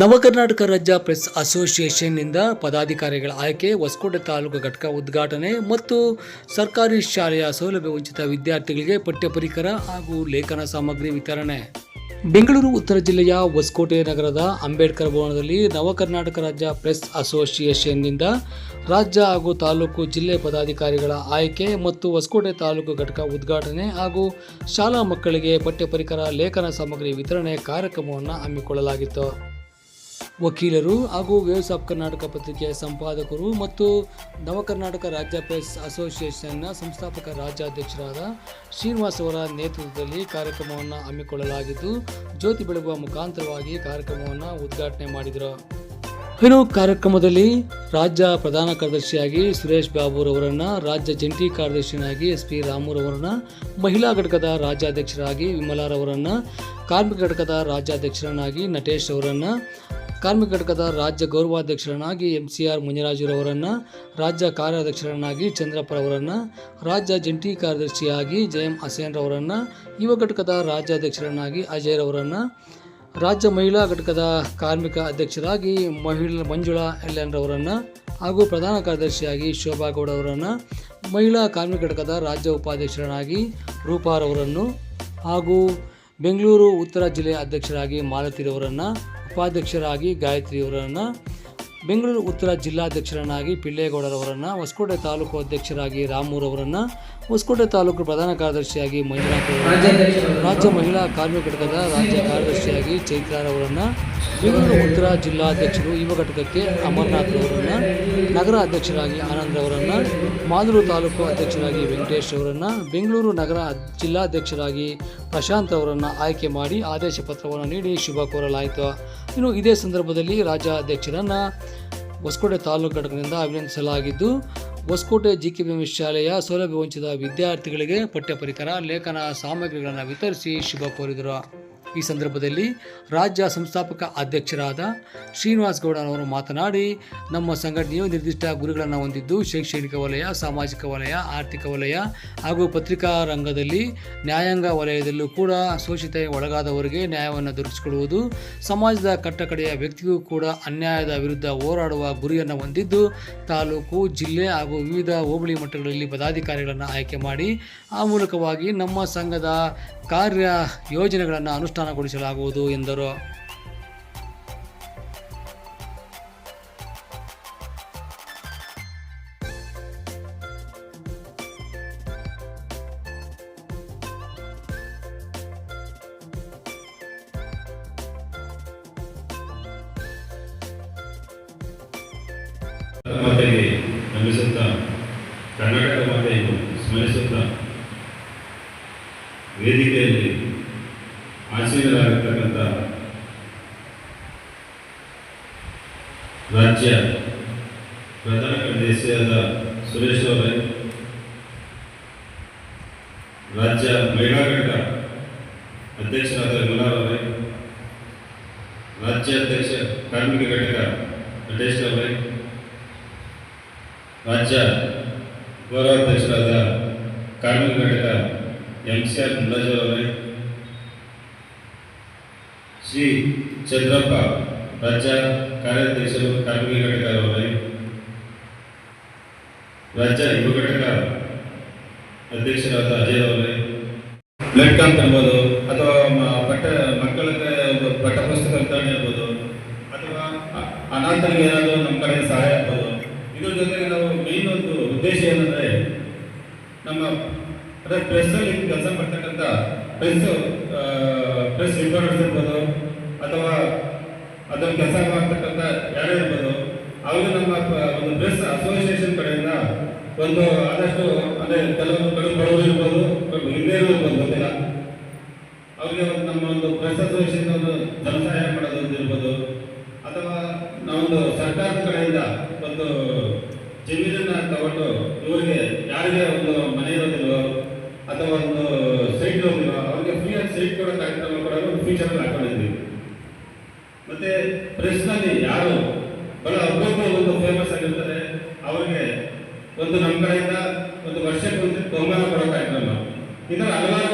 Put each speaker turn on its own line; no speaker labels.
ನವಕರ್ನಾಟಕ ರಾಜ್ಯ ಪ್ರೆಸ್ ಅಸೋಸಿಯೇಷನ್ನಿಂದ ಪದಾಧಿಕಾರಿಗಳ ಆಯ್ಕೆ, ಹೊಸಕೋಟೆ ತಾಲೂಕು ಘಟಕ ಉದ್ಘಾಟನೆ ಮತ್ತು ಸರ್ಕಾರಿ ಶಾಲೆಯ ಸೌಲಭ್ಯ ವಂಚಿತ ವಿದ್ಯಾರ್ಥಿಗಳಿಗೆ ಪಠ್ಯ ಪರಿಕರ ಹಾಗೂ ಲೇಖನ ಸಾಮಗ್ರಿ ವಿತರಣೆ. ಬೆಂಗಳೂರು, ಉತ್ತರ ಜಿಲ್ಲೆಯ ಹೊಸಕೋಟೆ ನಗರದ ಅಂಬೇಡ್ಕರ್ ಭವನದಲ್ಲಿ ನವಕರ್ನಾಟಕ ರಾಜ್ಯ ಪ್ರೆಸ್ ಅಸೋಸಿಯೇಷನ್ನಿಂದ ರಾಜ್ಯ ಹಾಗೂ ತಾಲೂಕು ಜಿಲ್ಲೆ ಪದಾಧಿಕಾರಿಗಳ ಆಯ್ಕೆ ಮತ್ತು ಹೊಸಕೋಟೆ ತಾಲೂಕು ಘಟಕ ಉದ್ಘಾಟನೆ ಹಾಗೂ ಶಾಲಾ ಮಕ್ಕಳಿಗೆ ಪಠ್ಯ ಪರಿಕರ ಲೇಖನ ಸಾಮಗ್ರಿ ವಿತರಣೆ ಕಾರ್ಯಕ್ರಮವನ್ನು ಹಮ್ಮಿಕೊಳ್ಳಲಾಗಿತ್ತು. ವಕೀಲರು ಹಾಗೂ ವೇವ್ಸ್ ಆಫ್ ಕರ್ನಾಟಕ ಪತ್ರಿಕೆಯ ಸಂಪಾದಕರು ಮತ್ತು ನವಕರ್ನಾಟಕ ರಾಜ್ಯ ಪ್ರೆಸ್ ಅಸೋಸಿಯೇಷನ್ನ ಸಂಸ್ಥಾಪಕ ರಾಜ್ಯಾಧ್ಯಕ್ಷರಾದ ಶ್ರೀನಿವಾಸ್ ಅವರ ನೇತೃತ್ವದಲ್ಲಿ ಕಾರ್ಯಕ್ರಮವನ್ನು ಹಮ್ಮಿಕೊಳ್ಳಲಾಗಿದ್ದು, ಜ್ಯೋತಿ ಬೆಳಗುವ ಮುಖಾಂತರವಾಗಿ ಕಾರ್ಯಕ್ರಮವನ್ನು ಉದ್ಘಾಟನೆ ಮಾಡಿದರು. ಇನ್ನು ಕಾರ್ಯಕ್ರಮದಲ್ಲಿ ರಾಜ್ಯ ಪ್ರಧಾನ ಕಾರ್ಯದರ್ಶಿಯಾಗಿ ಸುರೇಶ್ ಬಾಬುರವರನ್ನ, ರಾಜ್ಯ ಜಂಟಿ ಕಾರ್ಯದರ್ಶಿಯಾಗಿ ಎಸ್ ಪಿ ರಾಮುರವರನ್ನು, ಮಹಿಳಾ ಘಟಕದ ರಾಜ್ಯಾಧ್ಯಕ್ಷರಾಗಿ ವಿಮಲಾರವರನ್ನು, ಕಾರ್ಮಿಕ ಘಟಕದ ರಾಜ್ಯಾಧ್ಯಕ್ಷರನ್ನಾಗಿ ನಟೇಶ್ ಅವರನ್ನ ಕಾರ್ಮಿಕ ಘಟಕದ ರಾಜ್ಯ ಗೌರವಾಧ್ಯಕ್ಷರನ್ನಾಗಿ ಎಂ ಸಿ ಆರ್ ಮುನಿರಾಜುರವರನ್ನು, ರಾಜ್ಯ ಕಾರ್ಯಾಧ್ಯಕ್ಷರನ್ನಾಗಿ ಚಂದ್ರಪ್ಪರವರನ್ನ ರಾಜ್ಯ ಜಂಟಿ ಕಾರ್ಯದರ್ಶಿಯಾಗಿ ಜಯಂ ಹಸೇನ್ರವರನ್ನು ಯುವ ಘಟಕದ ರಾಜ್ಯಾಧ್ಯಕ್ಷರನ್ನಾಗಿ ಅಜಯ್ರವರನ್ನು ರಾಜ್ಯ ಮಹಿಳಾ ಘಟಕದ ಕಾರ್ಮಿಕ ಅಧ್ಯಕ್ಷರಾಗಿ ಮಹಿಳಾ ಮಂಜುಳಾ ಎಲ್ಎನ್ರವರನ್ನು ಹಾಗೂ ಪ್ರಧಾನ ಕಾರ್ಯದರ್ಶಿಯಾಗಿ ಶೋಭಾ ಗೌಡ ಅವರನ್ನು, ಮಹಿಳಾ ಕಾರ್ಮಿಕ ಘಟಕದ ರಾಜ್ಯ ಉಪಾಧ್ಯಕ್ಷರನ್ನಾಗಿ ರೂಪಾರವರನ್ನು ಹಾಗೂ ಬೆಂಗಳೂರು ಉತ್ತರ ಜಿಲ್ಲೆಯ ಅಧ್ಯಕ್ಷರಾಗಿ ಮಾಲತಿರವರನ್ನು ಉಪಾಧ್ಯಕ್ಷರಾಗಿ ಗಾಯತ್ರಿಯವರನ್ನು ಬೆಂಗಳೂರು ಉತ್ತರ ಜಿಲ್ಲಾಧ್ಯಕ್ಷರನ್ನಾಗಿ ಪಿಳ್ಳೇಗೌಡರವರನ್ನು ಹೊಸಕೋಟೆ ತಾಲೂಕು ಅಧ್ಯಕ್ಷರಾಗಿ ರಾಮೂರವರನ್ನು ಹೊಸಕೋಟೆ ತಾಲೂಕು ಪ್ರಧಾನ ಕಾರ್ಯದರ್ಶಿಯಾಗಿ ಮಂಜುನಾಥ್ ರಾಜ್ಯ ಮಹಿಳಾ ಕಾರ್ಮಿಕ ಘಟಕದ ರಾಜ್ಯ ಕಾರ್ಯದರ್ಶಿಯಾಗಿ ಚೈತ್ರಾರವರನ್ನು ಬೆಂಗಳೂರು ಉತ್ತರ ಜಿಲ್ಲಾಧ್ಯಕ್ಷರು ಯುವ ಘಟಕಕ್ಕೆ ಅಮರ್ನಾಥ್ ಅವರನ್ನು, ನಗರ ಅಧ್ಯಕ್ಷರಾಗಿ ಆನಂದ್ ಅವರನ್ನು ಮಾಲೂರು ತಾಲೂಕು ಅಧ್ಯಕ್ಷರಾಗಿ ವೆಂಕಟೇಶ್ ಅವರನ್ನು, ಬೆಂಗಳೂರು ನಗರ ಜಿಲ್ಲಾಧ್ಯಕ್ಷರಾಗಿ ಪ್ರಶಾಂತ್ ಅವರನ್ನು ಆಯ್ಕೆ ಮಾಡಿ ಆದೇಶ ಪತ್ರವನ್ನು ನೀಡಿ ಶುಭ ಕೋರಲಾಯಿತು. ಇನ್ನು ಇದೇ ಸಂದರ್ಭದಲ್ಲಿ ರಾಜ್ಯಾಧ್ಯಕ್ಷರನ್ನು ಹೊಸಕೋಟೆ ತಾಲೂಕು ಘಟಕದಿಂದ ಅಭಿನಂದಿಸಲಾಗಿದ್ದು, ಹೊಸಕೋಟೆ ಜಿ ಕೆ ಬಿ ಶಾಲೆಯ ಸೌಲಭ್ಯ ವಂಚಿತ ವಿದ್ಯಾರ್ಥಿಗಳಿಗೆ ಪಠ್ಯ ಪರಿಕರ ಲೇಖನ ಸಾಮಗ್ರಿಗಳನ್ನು ವಿತರಿಸಿ ಶುಭ ಕೋರಿದರು. ಈ ಸಂದರ್ಭದಲ್ಲಿ ರಾಜ್ಯ ಸಂಸ್ಥಾಪಕ ಅಧ್ಯಕ್ಷರಾದ ಶ್ರೀನಿವಾಸ್ ಗೌಡನವರು ಮಾತನಾಡಿ, ನಮ್ಮ ಸಂಘಟನೆಯು ನಿರ್ದಿಷ್ಟ ಗುರಿಗಳನ್ನು ಹೊಂದಿದ್ದು, ಶೈಕ್ಷಣಿಕ ವಲಯ, ಸಾಮಾಜಿಕ ವಲಯ, ಆರ್ಥಿಕ ವಲಯ ಹಾಗೂ ಪತ್ರಿಕಾ ರಂಗದಲ್ಲಿ ನ್ಯಾಯಾಂಗ ವಲಯದಲ್ಲೂ ಕೂಡ ಶೋಷಿತ ಒಳಗಾದವರಿಗೆ ನ್ಯಾಯವನ್ನು ದೊರಕಿಸಿಕೊಡುವುದು, ಸಮಾಜದ ಕಟ್ಟಕಡೆಯ ವ್ಯಕ್ತಿಗೂ ಕೂಡ ಅನ್ಯಾಯದ ವಿರುದ್ಧ ಹೋರಾಡುವ ಗುರಿಯನ್ನು ಹೊಂದಿದ್ದು, ತಾಲೂಕು, ಜಿಲ್ಲೆ ಹಾಗೂ ವಿವಿಧ ಹೋಬಳಿ ಮಟ್ಟಗಳಲ್ಲಿ ಪದಾಧಿಕಾರಿಗಳನ್ನು ಆಯ್ಕೆ ಮಾಡಿ, ಆ ಮೂಲಕವಾಗಿ ನಮ್ಮ ಸಂಘದ ಕಾರ್ಯ ಯೋಜನೆಗಳನ್ನು ಅನುಷ್ಠಾನಗೊಳಿಸಲಾಗುವುದು ಎಂದರು.
ಮಾತೆಗೆ ಕರ್ನಾಟಕ ಮಾತೆಯನ್ನು ಸ್ಮರಿಸುತ್ತಾ ವೇದಿಕೆಯಲ್ಲಿ ಆಸೀನರಾಗಿರ್ತಕ್ಕಂಥ ರಾಜ್ಯ ಪ್ರಧಾನ ಕಾರ್ಯದರ್ಶಿಯಾದ ಸುರೇಶ್ ಅವರೇ, ರಾಜ್ಯ ಮಹಿಳಾ ಘಟಕ ಅಧ್ಯಕ್ಷರಾದ ವಿಮಲಾರವರೇ ರಾಜ್ಯ ಅಧ್ಯಕ್ಷ ಕಾರ್ಮಿಕ ಘಟಕ ನಟೇಶ್ ಅವರೇ, ರಾಜ್ಯ ಗೌರವಾಧ್ಯಕ್ಷರಾದ ಕಾರ್ಮಿಕ ಘಟಕ ಎಂ ಸಿ ಆರ್ ಮುರಾಜ್ ಅವರೇ ಶ್ರೀ ಚಂದ್ರಪ್ಪ, ರಾಜ್ಯ ಕಾರ್ಯಾಧ್ಯಕ್ಷರು ಕಾರ್ಮಿಕ ಘಟಕ ಅವರೇ ರಾಜ್ಯ ಯುವ ಘಟಕ ಅಧ್ಯಕ್ಷರಾದ ಅಜಯ್ ಅವರೇ. ಬ್ಲಡ್ ಕ್ಯಾಂಪ್ ಇರ್ಬೋದು, ಅಥವಾ ಪಠ್ಯ ಮಕ್ಕಳಿಗೆ ಒಂದು ಪಠ್ಯ ಪುಸ್ತಕ ವಿತರಣೆ ಇರ್ಬೋದು, ಅಥವಾ ಅನಾಥರಿಗೆ ಏನಾದರೂ ನಮ್ಮ ಕಡೆ ಸಹಾಯ ಆಗ್ಬೋದು. ಇದ್ರ ಜೊತೆಗೆ ನಾವು ಮೇನ್ ಒಂದು ಉದ್ದೇಶ ಏನಂದರೆ, ನಮ್ಮ ಅದೇ ಪ್ರೆಸ್ಸಲ್ಲಿ ಕೆಲಸ ಮಾಡ್ತಕ್ಕಂಥ ಪ್ರೆಸ್ ಪ್ರೆಸ್ ರಿಪೋರ್ಟರ್ಸ್ ಇರ್ಬೋದು, ಅಥವಾ ಅದನ್ನು ಕೆಲಸ ಮಾಡ್ತಕ್ಕಂಥ ಯಾರೇ ಇರ್ಬೋದು ಅವರು ನಮ್ಮ ಒಂದು ಪ್ರೆಸ್ ಅಸೋಸಿಯೇಷನ್ ಕಡೆಯಿಂದ ಒಂದು ಆದಷ್ಟು, ಅಂದರೆ ಕೆಲವೊಂದು ಕಡೆ ಬಡವರು ಇರ್ಬೋದು ಹಿರಿಯರು ಇರ್ಬೋದು ಗೊತ್ತಿಲ್ಲ. ಅವರಿಗೆ ಒಂದು ನಮ್ಮ ಒಂದು ಪ್ರೆಸ್ ಅಸೋಸಿಯೇಷನ್ ಒಂದು ಧನ ಸಹಾಯ ಮಾಡೋದು ಇರ್ಬೋದು, ಅಥವಾ ನಾವೊಂದು ಸರ್ಕಾರದ ಕಡೆಯಿಂದ ಒಂದು ಜಮೀನನ್ನು ತಗೊಂಡು ಇವರಿಗೆ ಯಾರಿಗೆ ಒಂದು ಮನೆ ಇರೋದಿಲ್ವೋ ಅಥವಾ ಒಂದು ಸೈಟ್ ಇರೋದಿಲ್ವೋ ಅವ್ರಿಗೆ ಫ್ರೀಯಾಗಿ ಸೈಟ್ ಕೊಡೋ ಕಾರ್ಯಕ್ರಮ ಕೂಡ ಒಂದು ಫ್ಯೂಚರ್ ಹಾಕೊಂಡಿದ್ವಿ ಮತ್ತೆ ಪ್ರೆಸ್ನಲ್ಲಿ ಯಾರು ಬಹಳ ಅಪೂರ್ವ ಒಂದು ಫೇಮಸ್ ಆಗಿರ್ತಾರೆ ಅವರಿಗೆ ಒಂದು ನಮ್ಮ ಕಡೆಯಿಂದ ಒಂದು ವರ್ಷಕ್ಕೆ ಒಂದು ಬಹುಮಾನ ಕೊಡೋ ಕಾರ್ಯಕ್ರಮ. ಇದರ ಹಲವಾರು